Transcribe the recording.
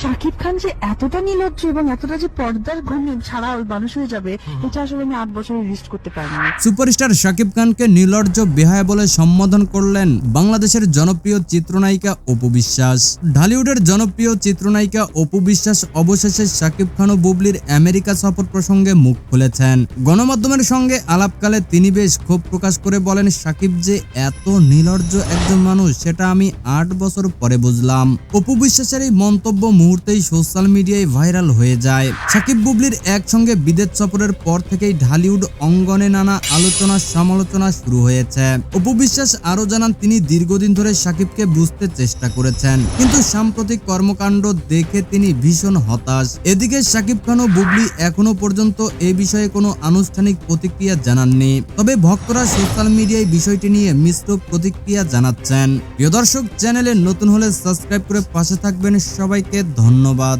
শাকিব খান যে এতটা নির্লজ্জ এবং এতটা যে পর্দার ঘুমে ছাড়া মানুষ হয়ে যাবে এটা আসলে আমি আট বছরে রিস্ট করতে পারিনি। সুপারস্টার শাকিব খানকে নির্লজ্জ বেহায়া বলে সম্বোধন করলেন বাংলাদেশের জনপ্রিয় চিত্রনায়িকা অপু বিশ্বাস। ঢালিউডের জনপ্রিয় চিত্রনায়িকা অপু বিশ্বাস অবশেষে শাকিব খান ও বুবলির আমেরিকা সফর প্রসঙ্গে মুখ খুলেছেন। গণমাধ্যমের সঙ্গে আলাপকালে তিনি বেশ ক্ষোভ প্রকাশ করে বলেন শাকিব যে এত নির্লজ্জ একজন মানুষ সেটা আমি আট বছর পরে বুঝলাম। অপু বিশ্বাসের এই মন্তব্য মুহূর্তেই সোশ্যাল মিডিয়ায় ভাইরাল হয়ে যায়। শাকিব বুবলির একসঙ্গে বিদেশ সফরের পর থেকেই ঢালিউড অঙ্গনে নানা আলোচনা সমালোচনা শুরু হয়েছে। অপু বিশ্বাস আরও জানান, তিনি দীর্ঘদিন ধরে শাকিবকে বুঝতে চেষ্টা করেছেন। কিন্তু সাম্প্রতিক কর্মকাণ্ড দেখে তিনি ভীষণ হতাশ। এদিকে শাকিব খান ও বুবলি এখনও পর্যন্ত এ বিষয়ে কোনো আনুষ্ঠানিক প্রতিক্রিয়া জানাননি। তবে ভক্তরা সোশ্যাল মিডিয়ায় বিষয়টি নিয়ে মিশ্র প্রতিক্রিয়া জানাচ্ছেন। প্রিয় দর্শক, চ্যানেলে নতুন হলে সাবস্ক্রাইব করে পাশে থাকবেন সবাইকে। ধন্যবাদ।